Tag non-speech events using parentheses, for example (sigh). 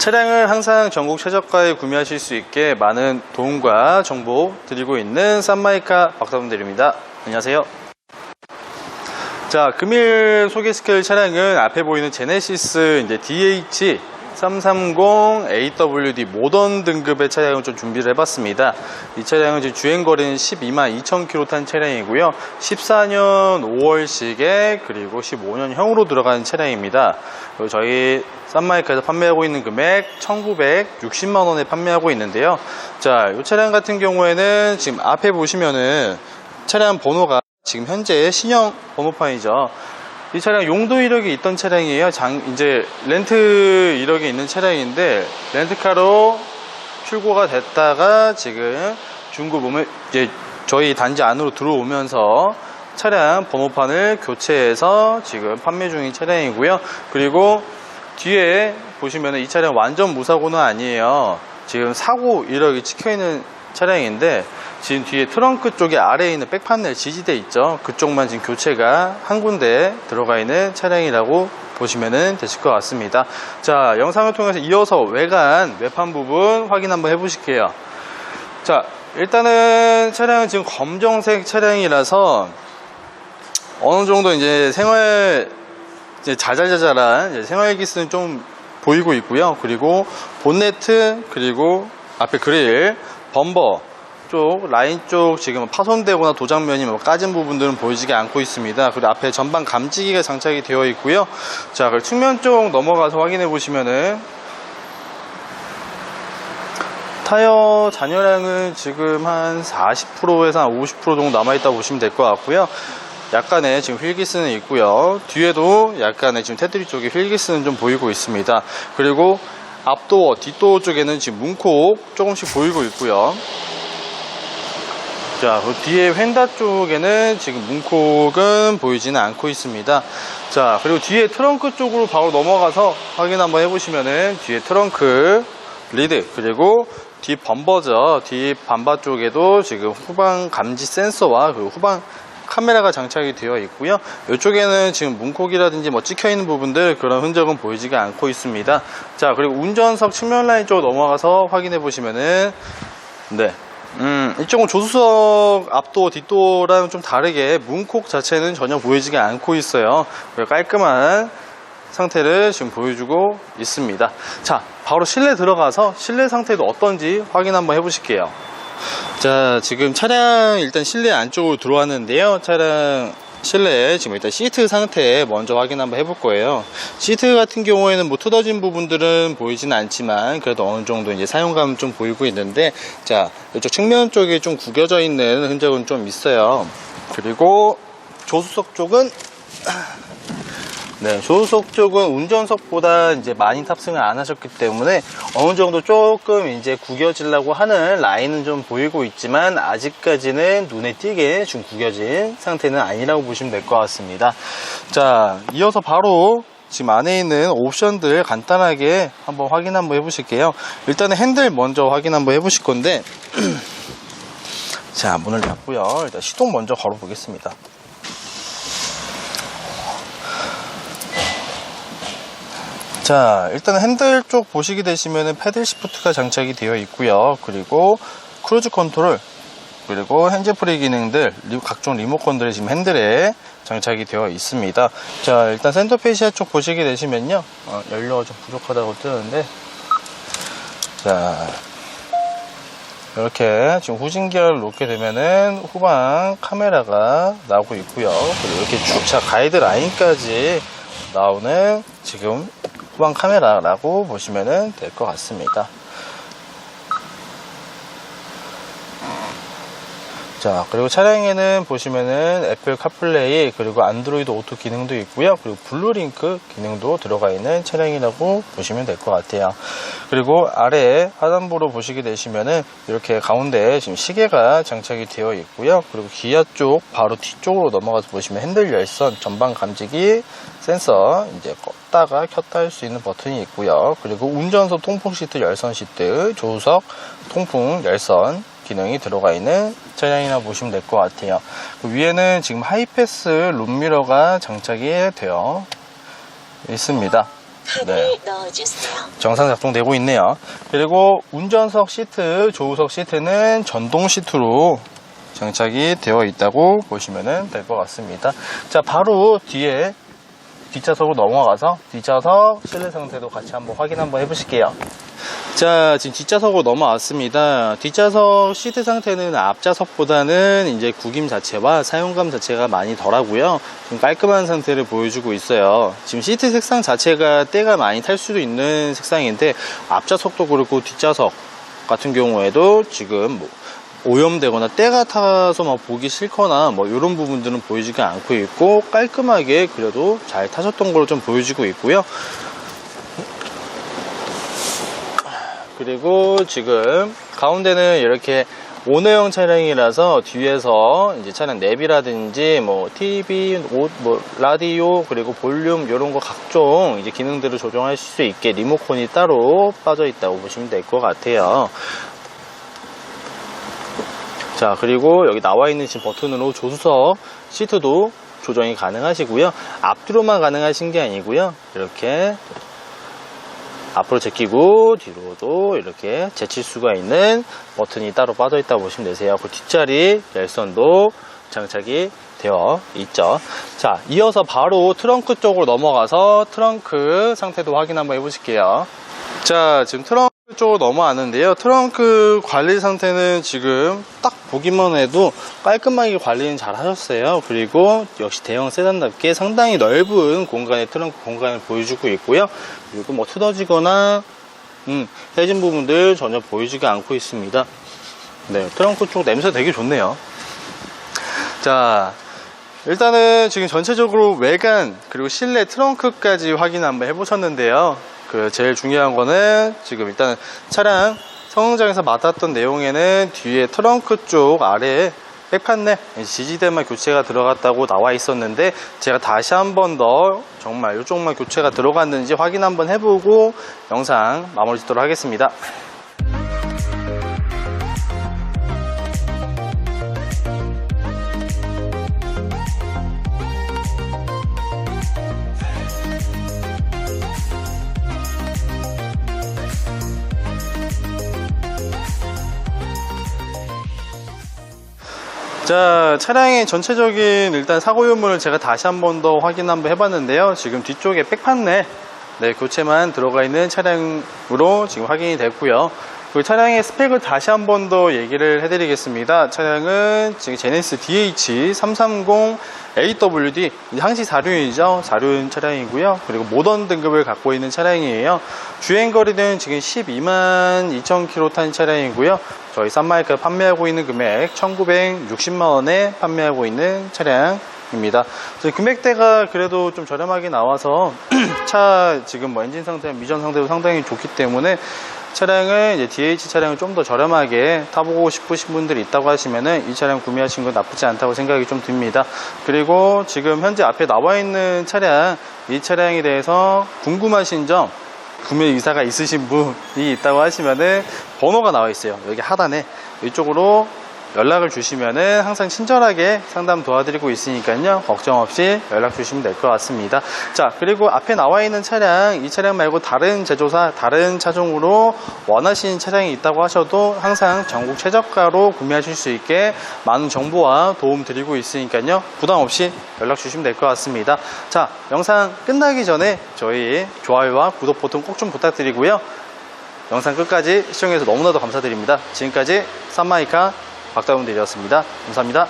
차량을 항상 전국 최저가에 구매하실 수 있게 많은 도움과 정보 드리고 있는 쌈마이카 박사분들입니다. 안녕하세요. 자, 금일 소개시킬 차량은 앞에 보이는 제네시스 이제 DH 330 AWD 모던 등급의 차량을 좀 준비를 해봤습니다. 이 차량은 지금 주행거리는 12만 2천 킬로 탄 차량이고요. 14년 5월식에 그리고 15년형으로 들어가는 차량입니다. 저희 쌈마이카에서 판매하고 있는 금액 1,960만 원에 판매하고 있는데요. 자, 이 차량 같은 경우에는 지금 앞에 보시면은 차량 번호가 지금 현재 신형 번호판이죠. 이 차량 용도 이력이 있던 차량이에요. 장, 이제 렌트 이력이 있는 차량인데 렌트카로 출고가 됐다가 지금 중고 몸에 이제 저희 단지 안으로 들어오면서 차량 번호판을 교체해서 지금 판매 중인 차량이고요. 그리고 뒤에 보시면 이 차량 완전 무사고는 아니에요. 지금 사고 이력이 찍혀 있는 차량인데 지금 뒤에 트렁크 쪽에 아래에 있는 백판넬 지지대 있죠. 그쪽만 지금 교체가 한 군데 들어가 있는 차량이라고 보시면 되실 것 같습니다. 자, 영상을 통해서 이어서 외관, 외판 부분 확인 한번 해보실게요. 자, 일단은 차량은 지금 검정색 차량이라서 어느 정도 이제 생활, 이제 자잘자잘한 이제 생활 기스는 좀 보이고 있고요. 그리고 본네트, 그리고 앞에 그릴, 범버, 쪽 라인 쪽 지금 파손되거나 도장면이 뭐 까진 부분들은 보이지가 않고 있습니다. 그리고 앞에 전방 감지기가 장착이 되어 있고요. 자, 그리고 측면 쪽 넘어가서 확인해 보시면은 타이어 잔여량은 지금 한 40%에서 한 50% 정도 남아있다 보시면 될 것 같고요. 약간의 지금 휠기스는 있고요. 뒤에도 약간의 지금 테두리 쪽에 휠기스는 좀 보이고 있습니다. 그리고 앞도어, 뒷도어 쪽에는 지금 문콕 조금씩 보이고 있고요. 자, 그 뒤에 휀다 쪽에는 지금 문콕은 보이지는 않고 있습니다. 자, 그리고 뒤에 트렁크 쪽으로 바로 넘어가서 확인 한번 해보시면은 뒤에 트렁크 리드 그리고 뒷 범버죠. 뒷 반바 쪽에도 지금 후방 감지 센서와 그리고 후방 카메라가 장착이 되어 있고요. 이쪽에는 지금 문콕이라든지 뭐 찍혀 있는 부분들 그런 흔적은 보이지가 않고 있습니다. 자, 그리고 운전석 측면 라인 쪽으로 넘어가서 확인해 보시면은 네. 음, 이쪽은 조수석 앞도 뒷도랑 좀 다르게 문콕 자체는 전혀 보이지가 않고 있어요. 깔끔한 상태를 지금 보여주고 있습니다. 자, 바로 실내 들어가서 실내 상태도 어떤지 확인 한번 해보실게요. 자, 지금 차량 일단 실내 안쪽으로 들어왔는데요. 차량 실내 지금 일단 시트 상태 먼저 확인 한번 해볼 거예요. 시트 같은 경우에는 뭐 뜯어진 부분들은 보이지는 않지만 그래도 어느 정도 이제 사용감은 좀 보이고 있는데 자, 이쪽 측면 쪽에 좀 구겨져 있는 흔적은 좀 있어요. 그리고 조수석 쪽은 네, 조수석 쪽은 운전석보다 이제 많이 탑승을 안 하셨기 때문에 어느 정도 조금 이제 구겨지려고 하는 라인은 좀 보이고 있지만 아직까지는 눈에 띄게 좀 구겨진 상태는 아니라고 보시면 될 것 같습니다. 자, 이어서 바로 지금 안에 있는 옵션들 간단하게 한번 확인 한번 해보실게요. 일단은 핸들 먼저 확인 한번 해보실 건데 (clears throat) 자, 문을 닫고요. 일단 시동 먼저 걸어보겠습니다. 자, 일단 핸들 쪽 보시게 되시면은 패들 시프트가 장착이 되어 있고요. 그리고 크루즈 컨트롤, 그리고 핸즈프리 기능들, 각종 리모컨들이 지금 핸들에 장착이 되어 있습니다. 자, 일단 센터페시아 쪽 보시게 되시면요. 어, 연료가 좀 부족하다고 뜨는데, 자, 이렇게 지금 후진기어를 놓게 되면은 후방 카메라가 나오고 있고요. 그리고 이렇게 쭉, 자, 가이드 라인까지 나오는 지금 후방 카메라라고 보시면 될 것 같습니다. 자, 그리고 차량에는 보시면은 애플 카플레이 그리고 안드로이드 오토 기능도 있고요. 그리고 블루링크 기능도 들어가 있는 차량이라고 보시면 될 것 같아요. 그리고 아래 하단부로 보시게 되시면은 이렇게 가운데 지금 시계가 장착이 되어 있고요. 그리고 기아 쪽 바로 뒤쪽으로 넘어가서 보시면 핸들 열선, 전방 감지기, 센서 이제 껐다가 켰다 할 수 있는 버튼이 있고요. 그리고 운전석 통풍 시트 열선 시트, 조수석 통풍 열선 기능이 들어가 있는 차량이라 보시면 될 것 같아요. 그 위에는 지금 하이패스 룸미러가 장착이 되어 있습니다. 넣어주세요. 정상 작동되고 있네요. 그리고 운전석 시트, 조우석 시트는 전동 시트로 장착이 되어 있다고 보시면 될 것 같습니다. 자, 바로 뒤에 뒷좌석으로 넘어가서 뒷좌석 실내 상태도 같이 한번 확인 한번 해보실게요. 자, 지금 뒷좌석으로 넘어왔습니다. 뒷좌석 시트 상태는 앞좌석보다는 이제 구김 자체와 사용감 자체가 많이 덜하고요. 좀 깔끔한 상태를 보여주고 있어요. 지금 시트 색상 자체가 때가 많이 탈 수도 있는 색상인데 앞좌석도 그렇고 뒷좌석 같은 경우에도 지금 뭐 오염되거나 때가 타서 막 보기 싫거나 뭐 이런 부분들은 보이지가 않고 있고 깔끔하게 그래도 잘 타셨던 걸로 좀 보여지고 있고요. 그리고 지금 가운데는 이렇게 오너형 차량이라서 뒤에서 이제 차량 내비라든지 뭐 TV, 옷, 뭐 라디오 그리고 볼륨 이런 거 각종 이제 기능들을 조정할 수 있게 리모컨이 따로 빠져 있다고 보시면 될 것 같아요. 자 그리고 여기 나와 있는 지금 버튼으로 조수석 시트도 조정이 가능하시고요. 앞뒤로만 가능하신 게 아니고요. 이렇게 앞으로 제끼고 뒤로도 이렇게 제칠 수가 있는 버튼이 따로 빠져 있다 고 보시면 되세요. 그 뒷자리 열선도 장착이 되어 있죠. 자, 이어서 바로 트렁크 쪽으로 넘어가서 트렁크 상태도 확인 한번 해보실게요. 자, 지금 트렁크 쪽으로 넘어왔는데요. 트렁크 관리 상태는 지금 딱 보기만 해도 깔끔하게 관리는 잘 하셨어요. 그리고 역시 대형 세단답게 상당히 넓은 공간의 트렁크 공간을 보여주고 있고요. 그리고 뭐 틀어지거나 음, 해진 부분들 전혀 보이지가 않고 있습니다. 네, 트렁크 쪽 냄새 되게 좋네요. 자, 일단은 지금 전체적으로 외관 그리고 실내 트렁크까지 확인 한번 해보셨는데요. 그 제일 중요한 거는 지금 일단 차량 성능장에서 맡았던 내용에는 뒤에 트렁크 쪽 아래에 백판넬 지지대만 교체가 들어갔다고 나와 있었는데 제가 다시 한 번 더 정말 이쪽만 교체가 들어갔는지 확인 한번 해보고 영상 마무리 짓도록 하겠습니다. 자, 차량의 전체적인 일단 사고 유무를 제가 다시 한 번 더 확인 한번 해봤는데요. 지금 뒤쪽에 백판넬 네, 교체만 들어가 있는 차량으로 지금 확인이 됐고요. 그 차량의 스펙을 다시 한 번 더 얘기를 해드리겠습니다. 차량은 지금 제네시스 DH330 AWD 항시 4륜이죠. 4륜 차량이고요. 그리고 모던 등급을 갖고 있는 차량이에요. 주행 거리는 지금 12만 2천 킬로 탄 차량이고요. 저희 싼마이크 판매하고 있는 금액 1,960만 원에 판매하고 있는 차량 입니다. 금액대가 그래도 좀 저렴하게 나와서 (clears throat) 차 지금 뭐 엔진 상태, 미전 상태도 상당히 좋기 때문에 차량을 이제 DH 차량을 좀 더 저렴하게 타보고 싶으신 분들이 있다고 하시면은 이 차량 구매하신 건 나쁘지 않다고 생각이 좀 듭니다. 그리고 지금 현재 앞에 나와 있는 차량, 이 차량에 대해서 궁금하신 점, 구매 의사가 있으신 분이 있다고 하시면은 번호가 나와 있어요. 여기 하단에 이쪽으로 연락을 주시면은 항상 친절하게 상담 도와드리고 있으니까요. 걱정 없이 연락 주시면 될 것 같습니다. 자, 그리고 앞에 나와 있는 차량, 이 차량 말고 다른 제조사, 다른 차종으로 원하시는 차량이 있다고 하셔도 항상 전국 최저가로 구매하실 수 있게 많은 정보와 도움 드리고 있으니까요. 부담 없이 연락 주시면 될 것 같습니다. 자, 영상 끝나기 전에 저희 좋아요와 구독 버튼 꼭 좀 부탁드리고요. 영상 끝까지 시청해주셔서 너무나도 감사드립니다. 지금까지 쌈마이카 박다운 대리였습니다. 감사합니다.